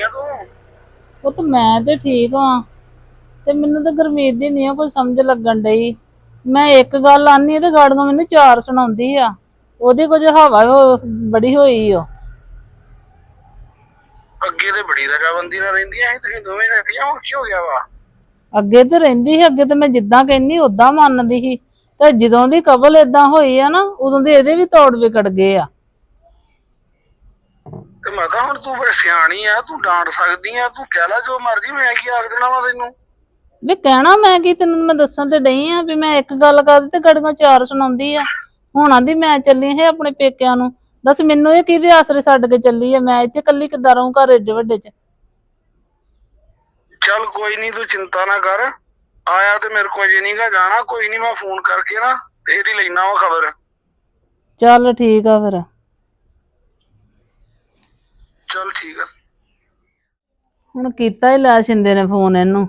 ਆ ਤੂੰ? ਮੈਂ ਤੇ ਠੀਕ ਹਾਂ ਤੇ ਮੈਨੂੰ ਤਾਂ ਗੁਰਮੀਤ ਦੀ ਨਹੀਂ ਕੋਈ ਸਮਝ ਲੱਗਣ ਡਈ। ਮੈਂ ਇੱਕ ਗੱਲ ਆਨੀ ਤੇ ਗਾੜੀਆਂ ਮੈਨੂੰ ਚਾਰ ਸੁਣਾਉਂਦੀ ਆ। ਉਹਦੀ ਕੁਝ ਹਵਾ ਹੋ- ਬੜੀ ਹੋਈ ਓ। ਅੱਗੇ ਤੇ ਬੜੀ ਰਗਾਬੰਦੀ ਨਾਲ ਰਹਿੰਦੀਆਂ ਸੀ ਤੁਸੀਂ ਦੋਵੇਂ ਰਹਿੰਦੀਆਂ ਹੁਣ ਕੀ ਹੋ ਗਿਆ ਵਾ? ਅੱਗੇ ਤੇ ਰਹਿੰਦੀ ਸੀ ਅੱਗੇ ਤੇ ਮੈਂ ਜਿੱਦਾਂ ਕਹਿੰਨੀ ਉਦਾਂ ਮੰਨਦੀ ਸੀ। ਤੇ ਜਦੋਂ ਦੀ ਕਬਲ ਇਦਾਂ ਹੋਈ ਆ ਨਾ ਉਦੋਂ ਦੇ ਇਹਦੇ ਵੀ ਤੋੜ ਵਿਕੜ ਗਏ ਆ। ਤੇ ਮਾਤਾ ਹੁਣ ਤੂੰ ਬੜੀ ਸਿਆਣੀ ਆ ਤੂੰ ਡਾਂਟ ਸਕਦੀ ਆ ਤੂੰ ਕਹਿ ਲੈ ਜੋ ਮਰਜ਼ੀ ਮੈਂ ਕੀ ਆਖ ਦੇਣਾ ਵਾ ਤੈਨੂੰ? ਵੀ ਕਹਿਣਾ ਮੈਂ ਕੀ ਤੈਨੂੰ ਮੈਂ ਦੱਸਣ ਤੇ ਡਈ ਆ ਵੀ ਮੈਂ ਇੱਕ ਗੱਲ ਕਰਦੀ ਤੇ ਗੜੀਆਂ ਚਾਰ ਸੁਣਾਉਂਦੀ ਆ। ਹੁਣ ਆਂਦੀ ਮੈਂ ਚੱਲੀ ਹੈ ਆਪਣੇ ਪੇਕਿਆਂ ਨੂੰ। ਦੱਸ ਮੈਨੂੰ ਇਹ ਕਿਹਦੇ ਆਸਰੇ ਛੱਡ ਕੇ ਚੱਲੀ ਆ? ਮੈਂ ਇੱਥੇ ਇਕੱਲੀ ਕਿੱਦਾਂ ਰਹੂੰ ਘਰ ਏਡੇ ਵੱਡੇ ਚ? ਚੱਲ ਕੋਈ ਨਹੀਂ ਤੂੰ ਚਿੰਤਾ ਨਾ ਕਰ। ਆਇਆ ਤੇ ਮੇਰੇ ਕੋਲ ਜੇ ਨਹੀਂਗਾ ਜਾਣਾ ਕੋਈ ਨਹੀਂ ਮੈਂ ਫੋਨ ਕਰਕੇ ਨਾ ਤੇ ਇਹਦੀ ਲੈਣਾ ਵਾ ਖਬਰ। ਚੱਲ ਠੀਕ ਆ ਫਿਰ। ਚੱਲ ਠੀਕ ਆ। ਹੁਣ ਕੀਤਾ ਹੀ ਲੈ ਸ਼ਿੰਦੇ ਨੇ ਫੋਨ ਇਹਨੂੰ।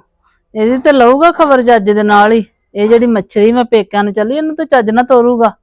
ਇਹਦੀ ਤੇ ਲਊਗਾ ਖਬਰ ਜੱਜ ਦੇ ਨਾਲ ਹੀ। ਇਹ ਜਿਹੜੀ ਮੱਛਰੀ ਮੈਂ ਪੇਕਿਆਂ ਨੂੰ ਚੱਲੀ, ਇਹਨੂੰ ਤੇ ਚੱਜ ਨਾ ਤੋਰੂਗਾ।